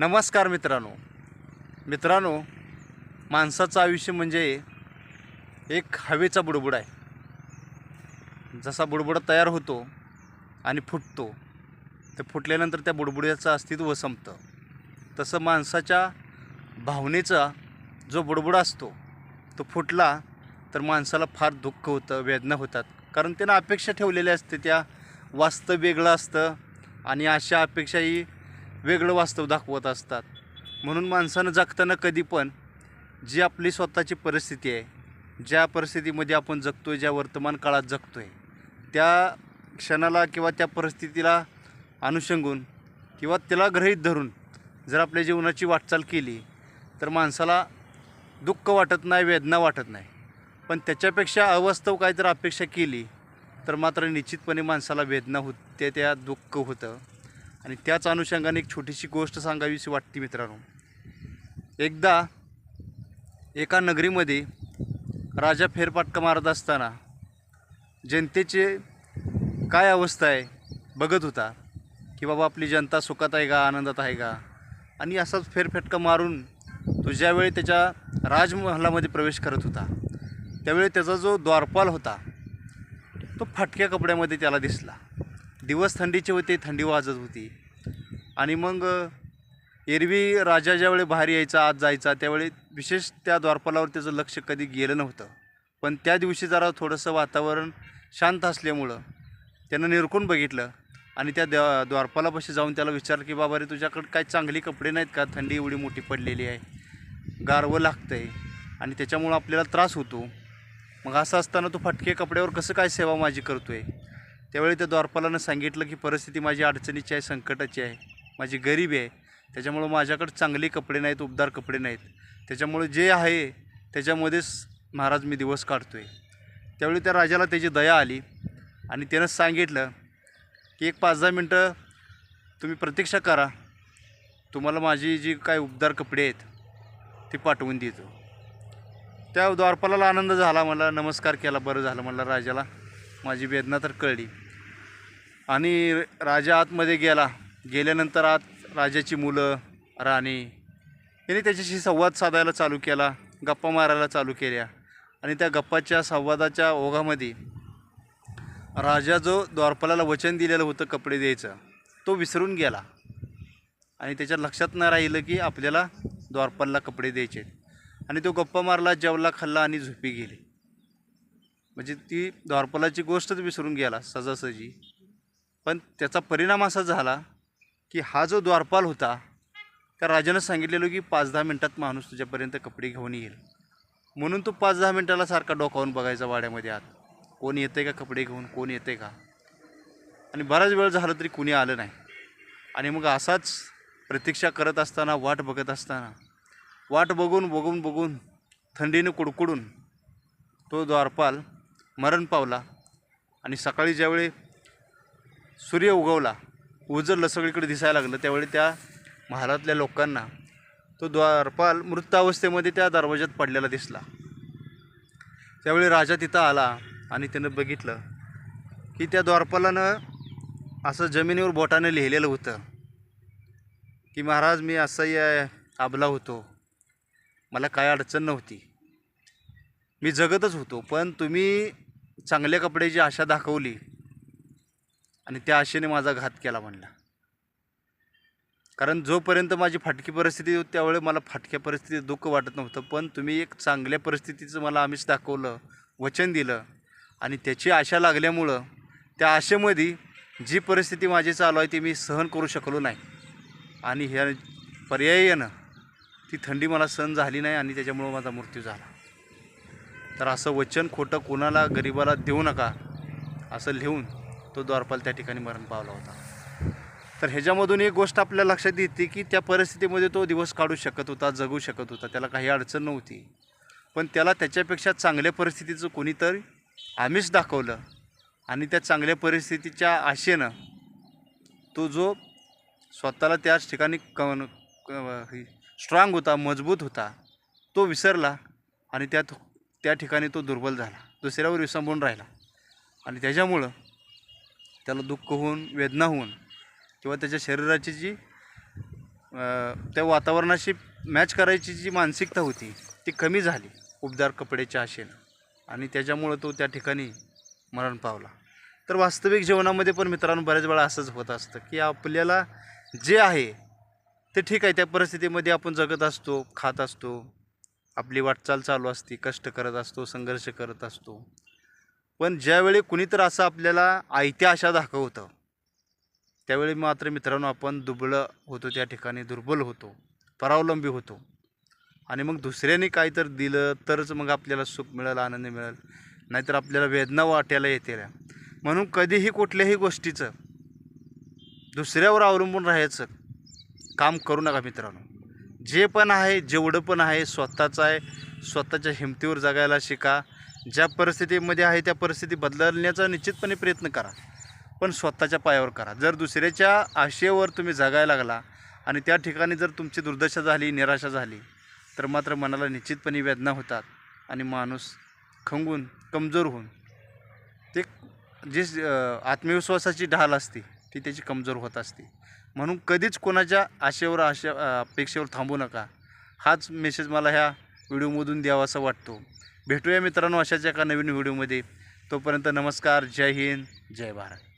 नमस्कार मित्रांनो. मित्रांनो माणसाचं आयुष्य म्हणजे एक हवेचा बुडबुड आहे. जसा बुडबुड तयार होतो आणि फुटतो ते फुटल्यानंतर त्या बुडबुड्याचं अस्तित्व संपतं. तसं माणसाच्या भावनेचा जो बुडबुड असतो तो फुटला तर माणसाला फार दुःख होतं वेदना होतात. कारण त्यानं अपेक्षा ठेवलेल्या असते त्या वास्तव वेगळं असतं आणि अशा अपेक्षाही वेगळं वास्तव दाखवत असतात. म्हणून माणसानं जगताना कधी पण जी आपली स्वतःची परिस्थिती आहे ज्या परिस्थितीमध्ये आपण जगतो आहे ज्या वर्तमान काळात जगतो आहे त्या क्षणाला किंवा त्या परिस्थितीला अनुषंगून किंवा त्याला ग्रहीत धरून जर आपल्या जीवनाची वाटचाल केली तर माणसाला दुःख वाटत नाही वेदना वाटत नाही. पण त्याच्यापेक्षा अवास्तव काहीतरी अपेक्षा केली तर मात्र निश्चितपणे माणसाला वेदना होत त्या दुःख होतं. आणि त्याच अनुषंगाने एक छोटीशी गोष्ट सांगावीशी वाटते मित्रांनो. एकदा एका नगरीमध्ये राजा फेरफाटका मारत असताना जनतेचे काय अवस्था आहे बघत होता की बाबा आपली जनता सुखात आहे का आनंदात आहे का? आणि असाच फेरफटका मारून तो ज्यावेळी त्याच्या राजमहालामध्ये प्रवेश करत होता त्यावेळी त्याचा जो द्वारपाल होता तो फाटक्या कपड्यामध्ये त्याला दिसला. दिवस थंडीचे होते थंडी वाजत होती. आणि मग एरवी राजा ज्यावेळी बाहेर यायचा आत जायचा त्यावेळी विशेष त्या द्वारपालावर त्याचं लक्ष कधी गेलं नव्हतं. पण त्या दिवशी जरा थोडंसं वातावरण शांत असल्यामुळं त्यानं निरखून बघितलं आणि त्या द्वा द्वारपालापाशी जाऊन त्याला विचारलं की बाबा रे तुझ्याकडे काय चांगली कपडे नाहीत का? थंडी एवढी मोठी पडलेली आहे. गारवं लागतं आहे आणि त्याच्यामुळं आपल्याला त्रास होतो. मग असं असताना तू फटके कपड्यावर कसं काय सेवा माझी करतो आहे त्यावेळी त्या द्वारपालानं सांगितलं की परिस्थिती माझी अडचणीची आहे संकटाची आहे. माझी गरीबी आहे. त्याच्यामुळं माझ्याकडे चांगले कपडे नाहीत उबदार कपडे नाहीत. त्याच्यामुळे जे आहे त्याच्यामध्येच महाराज मी दिवस काढतो आहे त्यावेळी त्या राजाला त्याची दया आली आणि त्यानं सांगितलं की एक पाच दहा मिनटं तुम्ही प्रतीक्षा करा. तुम्हाला माझी जी काय उबदार कपडे आहेत ती पाठवून देतो. त्या द्वारपालाला आनंद झाला मला नमस्कार केला बरं झालं मला राजाला. माझी वेदना तर कळली. आणि राजा आतमध्ये गेला. गेल्यानंतर आत राजाची मुलं राणी यांनी त्याच्याशी संवाद साधायला चालू केला गप्पा मारायला चालू केल्या. आणि त्या गप्पाच्या संवादाच्या ओघामध्ये राजा जो द्वारपालाला वचन दिलेलं होतं कपडे द्यायचं तो विसरून गेला. आणि त्याच्या लक्षात न राहिलं की आपल्याला द्वारपालला कपडे द्यायचे आणि तो गप्पा मारला जेवला खाल्ला आणि झोपी गेली. म्हणजे ती द्वारपालाची गोष्टच विसरून गेला सहजासहजी पण त्याचा परिणाम असा झाला की हा जो द्वारपाल होता त्या राजानं सांगितलेलं की पाच दहा मिनटात माणूस तुझ्यापर्यंत कपडे घेऊन येईल. म्हणून तो पाच दहा मिनटाला सारखा डोकावून बघायचा वाड्यामध्ये आत. कोण येते का कपडे घेऊन कोण येते का? आणि बराच वेळ झाला तरी कुणी आलं नाही. आणि मग असाच प्रतीक्षा करत असताना वाट बघत असताना वाट बघून बघून बघून थंडीनं कुडकुडून तो द्वारपाल मरण पावला आणि सकाळी ज्यावेळी सूर्य उगवला उजरलं सगळीकडे दिसायला लागलं त्यावेळी त्या महालातल्या लोकांना तो द्वारपाल मृतावस्थेमध्ये त्या दरवाज्यात पडलेला दिसला. त्यावेळी राजा तिथं आला आणि त्यानं बघितलं की त्या द्वारपालानं असं जमिनीवर बोटानं लिहिलेलं होतं की महाराज मी असह्य आबला होतो. मला काय अडचण नव्हती. मी जगतच होतो पण तुम्ही चांगल्या कपड्याची आशा दाखवली आणि त्या आशेने माझा घात केला म्हणला. कारण जोपर्यंत माझी फाटकी परिस्थिती होती त्यावेळी मला फाटक्या परिस्थितीत दुःख वाटत नव्हतं. पण तुम्ही एक चांगल्या परिस्थितीचं मला आम्हीच दाखवलं वचन दिलं आणि त्याची आशा लागल्यामुळं त्या आशेमध्ये जी परिस्थिती माझी चालू आहे ती मी सहन करू शकलो नाही. आणि ह्या पर्यायानं ती थंडी मला सहन झाली नाही आणि त्याच्यामुळं माझा मृत्यू झाला. तर असं वचन खोटं कोणाला गरिबाला देऊ नका असं लिहून तो द्वारपाल त्या ठिकाणी मरण पावला होता. तर ह्याच्यामधून एक गोष्ट आपल्या लक्षात येते की त्या परिस्थितीमध्ये तो दिवस काढू शकत होता जगू शकत होता त्याला काही अडचण नव्हती. पण त्याला त्याच्यापेक्षा चांगल्या परिस्थितीचं कोणीतरी आम्हीच दाखवलं आणि त्या चांगल्या परिस्थितीच्या आशेनं तो जो स्वतःला त्याच ठिकाणी क स्ट्रॉंग होता मजबूत होता तो विसरला आणि त्यात त्या ठिकाणी तो दुर्बल झाला. दुसऱ्यावर विसंबून राहिला. आणि त्याच्यामुळं त्याला दुःख होऊन वेदना होऊन किंवा त्याच्या शरीराची जी त्या वातावरणाशी मॅच करायची जी मानसिकता होती ती कमी झाली उबदार कपड्याच्या आशेनं. आणि त्याच्यामुळं तो त्या ठिकाणी मरण पावला. तर वास्तविक जीवनामध्ये पण मित्रांनो बऱ्याच वेळा असंच होत असतं की आपल्याला जे आहे ते ठीक आहे. त्या परिस्थितीमध्ये आपण जगत असतो खात असतो आपली वाटचाल चालू असते कष्ट करत असतो संघर्ष करत असतो. पण ज्यावेळी कुणीतर असं आपल्याला आयत्या आशा दाखवतं त्यावेळी मात्र मित्रांनो आपण दुबळं होतो त्या ठिकाणी दुर्बल होतो परावलंबी होतो. आणि मग दुसऱ्याने काही तर दिलं तरच मग आपल्याला सुख मिळेल आनंद मिळेल. नाहीतर आपल्याला वेदना वाटायला येते. म्हणून कधीही कुठल्याही गोष्टीचं दुसऱ्यावर अवलंबून राहायचं काम करू नका मित्रांनो. जे पण आहे जेवढं पण आहे स्वतःचं आहे. स्वतःच्या हिमतीवर जगायला शिका. ज्या परिस्थितीमध्ये आहे त्या परिस्थिती बदलण्याचा निश्चितपणे प्रयत्न करा. पण स्वतःच्या पायावर करा. जर दुसऱ्याच्या आशेवर तुम्ही जगायला लागला आणि त्या ठिकाणी जर तुमची दुर्दशा झाली निराशा झाली तर मात्र मनाला निश्चितपणे वेदना होतात आणि माणूस खंगून कमजोर होऊन. ते जी आत्मविश्वासाची ढाल असते ती त्याची कमजोर होत असते. म्हणून कधीच कोणाच्या आशेवर आशा अपेक्षेवर थांबू नका. हाच मेसेज मला ह्या व्हिडिओमधून द्यावासा वाटतो. भेटूया मित्रांनो अशाच एका नवीन व्हिडिओमध्ये. तोपर्यंत नमस्कार जय हिंद जय भारत.